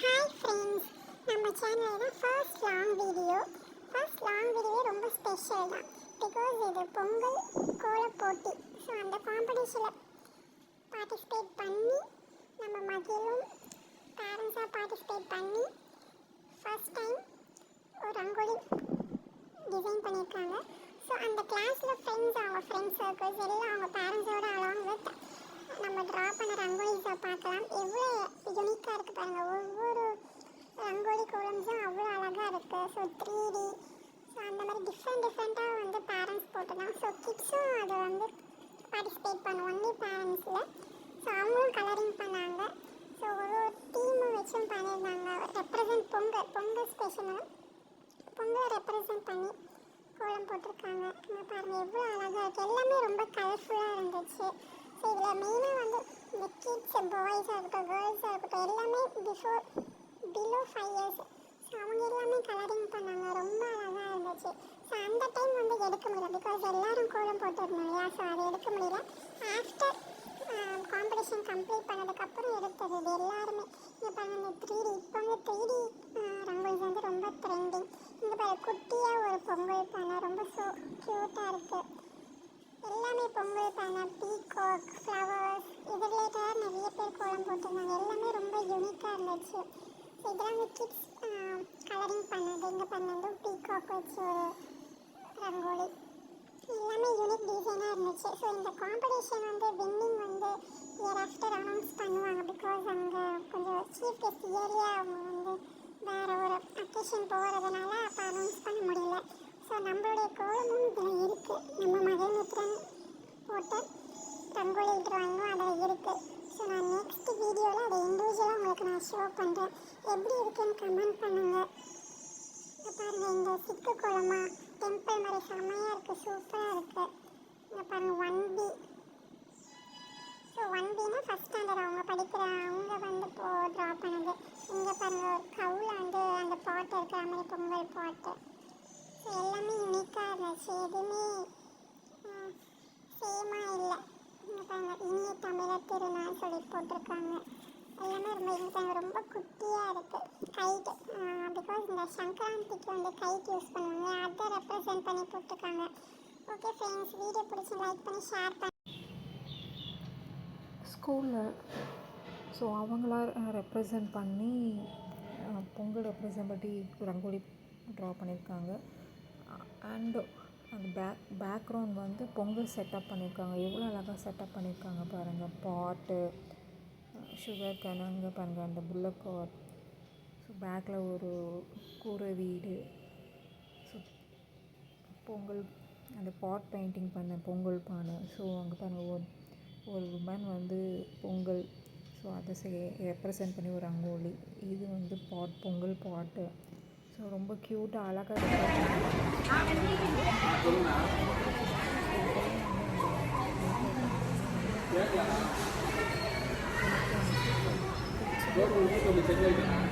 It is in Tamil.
ஹாய் ஃப்ரெண்ட்ஸ் நம்ம சேனலில் first long video first long video ரொம்ப ஸ்பெஷல் தான். பிகாஸ் இது பொங்கல் கோல போட்டி. ஸோ அந்த காம்படிஷனில் பார்ட்டிசிபேட் பண்ணி நம்ம மகிழும் பேரண்ட்ஸாக பார்ட்டிசிபேட் பண்ணி ஃபர்ஸ்ட் டைம் ஒரு ரங்கோலி டிசைன் பண்ணியிருக்காங்க. ஸோ அந்த கிளாஸில் ஃப்ரெண்ட்ஸ் அவங்க ஃப்ரெண்ட்ஸ் சர்க்கிள்ஸ் எல்லாம் அவங்க பேரண்ட்ஸோட அலாங் வித் நம்ம ட்ரா பண்ண ரங்கோலிஸை பார்க்கலாம் எவ்வளோ யூனிக்காக இருக்குது பாருங்கள் ஒவ்வொரு ரங்கோலி கோலம்ஸும் அவ்வளோ அழகாக இருக்குது ஸோ த்ரீ டி ஸோ அந்த மாதிரி டிஃப்ரெண்ட் டிஃப்ரெண்ட்டாக வந்து பேரண்ட்ஸ் போட்டிருந்தாங்க ஸோ கிட்ஸும் அதை வந்து பார்ட்டிசிபேட் பண்ணும். ஒன்லி பேரண்ட்ஸில் ஸோ அவங்களும் கலரிங் பண்ணாங்க. ஸோ ஒரு ஒரு டீமும் வச்சும் பண்ணியிருந்தாங்க. ரெப்ரசன்ட் பொங்கல் பொங்கல் ஸ்பெஷலும் பொங்கலை ரெப்ரசன்ட் பண்ணி கோலம் போட்டிருக்காங்க. இங்கே பாருங்கள் எவ்வளோ அழகாக இருக்குது எல்லாமே ரொம்ப கலர்ஃபுல்லாக இருந்துச்சு. ஸோ இதில் மெயினாக வந்து இந்த கிட்ஸ் பாய்ஸாக இருக்கட்டும் கேர்ள்ஸாக இருக்கட்டும் எல்லாமே பிஃபோர் பிலோ ஃபைவ் இயர்ஸ் அவங்க எல்லாமே கலரிங் பண்ணாங்க. ரொம்ப அழகாக இருந்துச்சு. ஸோ அந்த டைம் வந்து எடுக்க முடியல. பிகாஸ் எல்லாரும் கோலம் போட்டிருந்தோம் இல்லையா? ஸோ அதை எடுக்க முடியல. ஆஃப்டர் காம்படிஷன் கம்ப்ளீட் பண்ணதுக்கப்புறம் எடுத்தது இது எல்லாருமே. இங்கே பாருங்கள் இந்த த்ரீ டி இப்போ வந்து த்ரீ டி ரங்கோலி வந்து ரொம்ப ட்ரெண்டிங் இங்கே பாரு குட்டியாக ஒரு பொங்கல் பானை. ரொம்ப ஸோ க்யூட்டாக இருக்குது எல்லாமே பொங்கல் பானை பீகாக் ஃப்ளவர்ஸ் இது ரிலேட்டடாக நிறைய பேர் கோலம் போட்டிருந்தாங்க. எல்லாமே ரொம்ப யூனிக்காக இருந்துச்சு. ஸோ இதெல்லாம் வந்து கிட்ஸ் கலரிங் பண்ணது இங்கே பண்ணது பீகாக் வச்சு ஒரு ரங்கோலி. எல்லாமே யூனிக் டிசைனாக இருந்துச்சு. ஸோ இந்த காம்படிஷன் வந்து வின்னிங் வந்து இயர் ஆஃப்டர் அனௌன்ஸ் பண்ணுவாங்க. பிகாஸ் அங்கே கொஞ்சம் சீஃப் கெஸ்ட் ஏரியா அவங்க வந்து வேறு ஒரு அக்கேஷன் போகிறதுனால அப்போ அனௌன்ஸ் பண்ண முடியல. ஸோ நம்மளுடைய கோலமும் இதில் இருக்குது நம்ம பண்ணுறேன் எப்படி இருக்குன்னு கமெண்ட் பண்ணுங்கள் இங்க பாருங்க இந்த சிக்கு குளமா டெம்பிள் மாதிரி செம்மையாக இருக்குது சூப்பராக இருக்குது இங்கே பாருங்க ஒன் பி ஸோ ஒன் பின்னா ஃபஸ்ட் ஸ்டாண்டர்ட் அவங்க படிக்கிற அவங்க வந்து போ ட்ரா பண்ணது. இங்கே பாருங்கள் ஒரு கவுல வந்து அந்த பாட்டு இருக்கிற மாதிரி பொங்கல் பாட்டு ஸோ எல்லாமே யூனிக்காக இருந்துச்சு. எதுவுமே சேமாக இல்லை. இங்கே பாருங்கள் இனிய தமிழர் திருநாள் சொல்லி போட்டிருக்காங்க. எல்லாமே ரொம்ப இனிக்காங்க ரொம்ப குட்டியாக இருக்குது கைட்டு பிகாஸ் இந்த சங்கராந்திக்கு வந்து கைட் யூஸ் பண்ணுவாங்க. அதை ரெப்ரசன்ட் பண்ணி போட்டிருக்காங்க. ஓகே ஃப்ரெண்ட்ஸ் வீடியோ பிடிச்சி லைக் பண்ணி ஷேர் பண்ணி. ஸ்கூலில் ஸோ அவங்களா ரெப்ரசன்ட் பண்ணி பொங்கல் ரெப்ரசன்ட் பண்ணி ரங்கோலி ட்ரா பண்ணியிருக்காங்க அண்டு அந்த பேக் பேக்ரவுண்ட் வந்து பொங்கல் செட்டப் பண்ணியிருக்காங்க எவ்வளோ அழகாக செட்டப் பண்ணியிருக்காங்க பாருங்கள் பாட்டு சுகர் கனங்க பாருங்கள் அந்த புல்லட் காட் ஸோ பேக்கில் ஒரு கூரை வீடு. ஸோ பொங்கல் அந்த பாட் பெயிண்டிங் பண்ண பொங்கல் பானை. ஸோ அங்கே பாருங்கள் ஒரு ஒரு உமன் வந்து பொங்கல். ஸோ அதை செய்ய ரெப்ரசன்ட் பண்ணி ஒரு ரங்கோலி. இது வந்து பாட் பொங்கல் பாட்டு ஸோ ரொம்ப க்யூட்டாக அழகாக Lớn hơn hết.